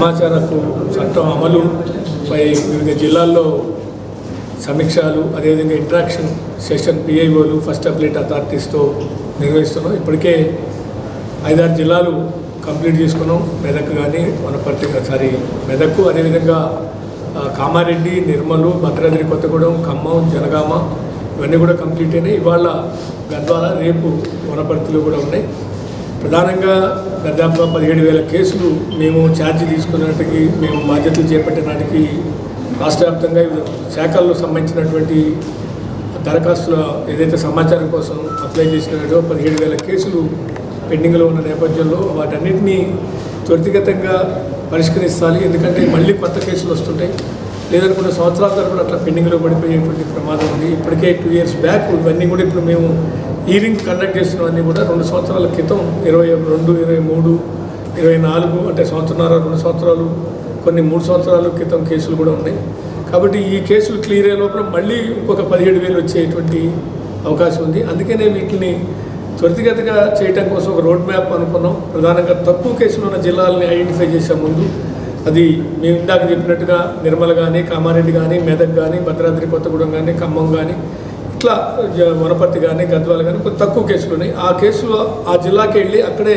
సమాచార చట్టం అమలుపై వివిధ జిల్లాల్లో సమీక్షలు అదేవిధంగా ఇంట్రాక్షన్ సెషన్ పిఐఓలు ఫస్ట్ అప్లేట్ అథారిటీస్తో నిర్వహిస్తున్నాం. ఇప్పటికే ఐదారు జిల్లాలు కంప్లీట్ చేసుకున్నాం. మెదక్ కానీ వనపర్తి సారీ మెదక్ అదేవిధంగా కామారెడ్డి నిర్మలు భద్రాద్రి కొత్తగూడెం ఖమ్మం జనగామ ఇవన్నీ కూడా కంప్లీట్ అయినాయి. ఇవాళ గద్వాల రేపు వనపర్తిలో కూడా ఉన్నాయి. ప్రధానంగా దాదాపుగా పదిహేడు వేల కేసులు మేము ఛార్జీ తీసుకున్నటికి మేము బాధ్యతలు చేపట్టినటికి రాష్ట్ర వ్యాప్తంగా శాఖల్లో సంబంధించినటువంటి దరఖాస్తుల ఏదైతే సమాచారం కోసం అప్లై చేసినాడో పదిహేడు వేల కేసులు పెండింగ్లో ఉన్న నేపథ్యంలో వాటన్నిటినీ త్వరితగతంగా పరిష్కరించాలి ఎందుకంటే మళ్ళీ కొత్త కేసులు వస్తుంటాయి. లేదనుకున్న సంవత్సరాల తరపున అట్లా పెండింగ్లో పడిపోయేటువంటి ప్రమాదం ఉంది. ఇప్పటికే టూ ఇయర్స్ బ్యాక్ ఇవన్నీ కూడా ఇప్పుడు మేము హీరింగ్స్ కండక్ట్ చేసినవన్నీ కూడా రెండు సంవత్సరాల క్రితం ఇరవై రెండు ఇరవై మూడు ఇరవై నాలుగు అంటే సంవత్సరాలు రెండు సంవత్సరాలు కొన్ని మూడు సంవత్సరాల క్రితం కేసులు కూడా ఉన్నాయి. కాబట్టి ఈ కేసులు క్లియర్ అయ్యే లోపల మళ్ళీ ఇంకొక పదిహేడు వేలు వచ్చేటువంటి అవకాశం ఉంది. అందుకనే వీటిని త్వరితగతిగా చేయటం కోసం ఒక రోడ్ మ్యాప్ అనుకున్నాం. ప్రధానంగా తక్కువ కేసులు ఉన్న జిల్లాలని ఐడెంటిఫై చేసే ముందు. అది మేము ఇందాక చెప్పినట్టుగా నిర్మల్ కానీ కామారెడ్డి కానీ మెదక్ కానీ భద్రాద్రి కొత్తగూడెం కానీ ఖమ్మం కానీ ఇట్లా వనపర్తి కానీ గద్వాలు కానీ కొంచెం తక్కువ కేసులు ఉన్నాయి. ఆ కేసులో ఆ జిల్లాకి వెళ్ళి అక్కడే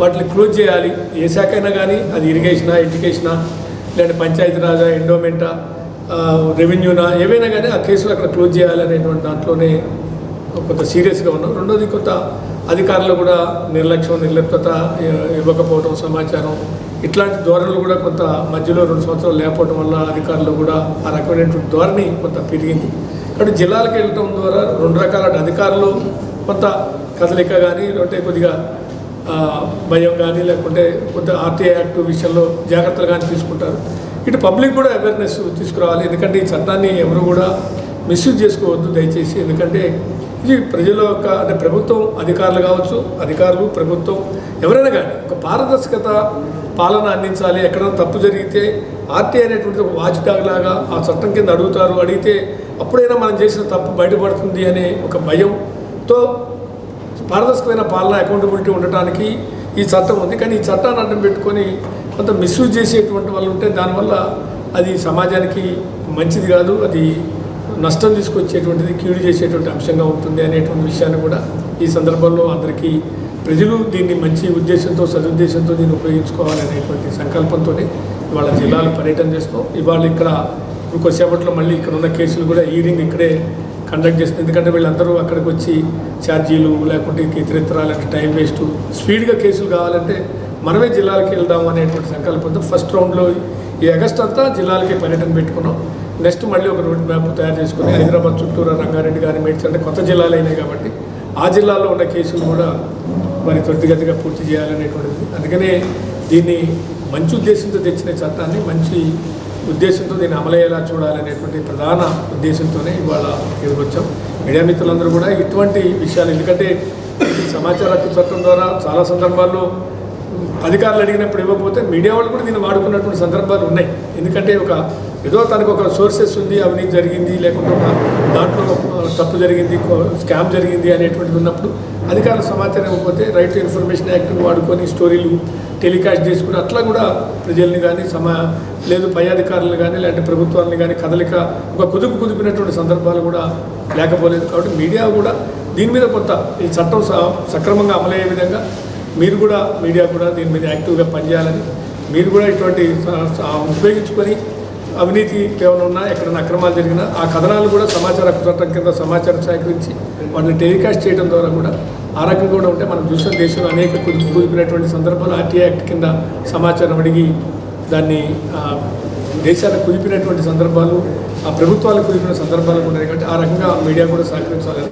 వాటిని క్లోజ్ చేయాలి. ఏ శాఖ అయినా కానీ అది ఇరిగేషనా ఎడ్యుకేషనా లేదంటే పంచాయతీరాజా ఎండోమెంటా రెవెన్యూనా ఏవైనా కానీ ఆ కేసులు అక్కడ క్లోజ్ చేయాలి అనేటువంటి దాంట్లోనే కొంత సీరియస్గా ఉన్నాం. రెండోది కొంత అధికారులు కూడా నిర్లక్ష్యం నిర్లిప్తత ఇవ్వకపోవడం సమాచారం ఇట్లాంటి ధోరణులు కూడా కొంత మధ్యలో రెండు సంవత్సరాలు లేకపోవడం వల్ల అధికారులు కూడా ఆ రకమైనటువంటి ధోరణి కొంత పెరిగింది. అటు జిల్లాలకు వెళ్ళటం ద్వారా రెండు రకాల అధికారులు కొంత కదలిక కానీ లేదంటే కొద్దిగా భయం కానీ లేకుంటే కొంత ఆర్టీఐ యాక్ట్ విషయంలో జాగ్రత్తలు కానీ తీసుకుంటారు. ఇటు పబ్లిక్ కూడా అవేర్నెస్ తీసుకురావాలి. ఎందుకంటే ఈ చట్టాన్ని ఎవరు కూడా మిస్యూజ్ చేసుకోవద్దు దయచేసి. ఎందుకంటే ఇది ప్రజల యొక్క అంటే ప్రభుత్వం అధికారులు కావచ్చు అధికారులు ప్రభుత్వం ఎవరైనా కానీ ఒక పారదర్శకత పాలన అందించాలి. ఎక్కడైనా తప్పు జరిగితే ఆర్టీఐ అనేటువంటి ఒక వాచ్ డాగ్ లాగా ఆ చట్టం కింద అడుగుతారు. అడిగితే అప్పుడైనా మనం చేసిన తప్పు బయటపడుతుంది అనే ఒక భయంతో పారదర్శకమైన పాలన అకౌంటబిలిటీ ఉండటానికి ఈ చట్టం ఉంది. కానీ ఈ చట్టాన్ని అడ్డం పెట్టుకొని కొంత మిస్యూజ్ చేసేటువంటి వాళ్ళు ఉంటే దానివల్ల అది సమాజానికి మంచిది కాదు. అది నష్టం తీసుకొచ్చేటువంటిది కీడు చేసేటువంటి అంశంగా ఉంటుంది అనేటువంటి విషయాన్ని కూడా ఈ సందర్భంలో అందరికీ ప్రజలు దీన్ని మంచి ఉద్దేశంతో సదుద్దేశంతో దీన్ని ఉపయోగించుకోవాలనేటువంటి సంకల్పంతోనే ఇవాళ జిల్లాలు పర్యటన చేసుకో ఇవాళ ఇక్కడ ఇప్పుడు మళ్ళీ ఇక్కడ ఉన్న కేసులు కూడా హీరింగ్ ఇక్కడే కండక్ట్ చేస్తుంది. ఎందుకంటే వీళ్ళందరూ అక్కడికి వచ్చి ఛార్జీలు లేకుంటే ఇతరితరాలంటే టైం వేస్ట్ స్పీడ్గా కేసులు కావాలంటే మనమే జిల్లాలకు వెళ్దాం అనేటువంటి సంకల్పంతో ఫస్ట్ రౌండ్లో ఈ ఆగస్ట్ అంతా జిల్లాలకి పర్యటన పెట్టుకున్నాం. నెక్స్ట్ మళ్ళీ ఒక రోడ్ మ్యాప్ తయారు చేసుకుని హైదరాబాద్ చుట్టూరు రంగారెడ్డి గారి మేడ్చల్ అంటే కొత్త జిల్లాలు అయినాయి కాబట్టి ఆ జిల్లాలో ఉన్న కేసులు కూడా మరి త్వరితగతిగా పూర్తి చేయాలనేటువంటిది. అందుకనే దీన్ని మంచి ఉద్దేశంతో తెచ్చిన చట్టాన్ని మంచి ఉద్దేశంతో దీన్ని అమలయ్యేలా చూడాలనేటువంటి ప్రధాన ఉద్దేశంతోనే ఇవాళ ఎదురొచ్చాం. మీడియా మిత్రులందరూ కూడా ఇటువంటి విషయాలు ఎందుకంటే సమాచార హక్కు చట్టం ద్వారా చాలా సందర్భాల్లో అధికారులు అడిగినప్పుడు ఇవ్వకపోతే మీడియా వాళ్ళు కూడా దీన్ని వాడుకున్నటువంటి సందర్భాలు ఉన్నాయి. ఎందుకంటే ఒక ఏదో తనకు ఒక సోర్సెస్ ఉంది అవినీతి జరిగింది లేకుంటే ఒక దాంట్లో తప్పు జరిగింది స్కామ్ జరిగింది అనేటువంటిది ఉన్నప్పుడు అధికారుల సమాచారం ఇవ్వకపోతే రైట్ టు ఇన్ఫర్మేషన్ యాక్ట్ని వాడుకొని స్టోరీలు టెలికాస్ట్ చేసుకుని అట్లా కూడా ప్రజల్ని కానీ సమా లేదు పై అధికారులను కానీ లేదంటే ప్రభుత్వాన్ని కానీ కదలిక ఒక కుదుపు కుదిపినటువంటి సందర్భాలు కూడా లేకపోలేదు కాబట్టి మీడియా కూడా దీని మీద కొంత ఈ చట్టం స- సక్రమంగా అమలయ్యే విధంగా మీరు కూడా మీడియా కూడా దీని మీద యాక్టివ్గా పనిచేయాలని మీరు కూడా ఇటువంటి ఉపయోగించుకొని అవినీతి ఏమైనా ఉన్నా ఎక్కడైనా అక్రమాలు జరిగినా ఆ కథనాలు కూడా సమాచార చట్టం కింద సమాచారం సేకరించి వాటిని టెలికాస్ట్ చేయడం ద్వారా కూడా ఆ రకంగా కూడా ఉంటే మనం చూసిన దేశంలో అనేక కుదిపినటువంటి సందర్భాలు ఆర్టీఐ యాక్ట్ కింద సమాచారం అడిగి దాన్ని ఆ, దేశాలకు కుదిపినటువంటి సందర్భాలు ఆ ప్రభుత్వాలకు కుదిపిన సందర్భాలు కూడా ఉన్నాయి. కాబట్టి ఆ రకంగా మీడియా కూడా సహకరించాలని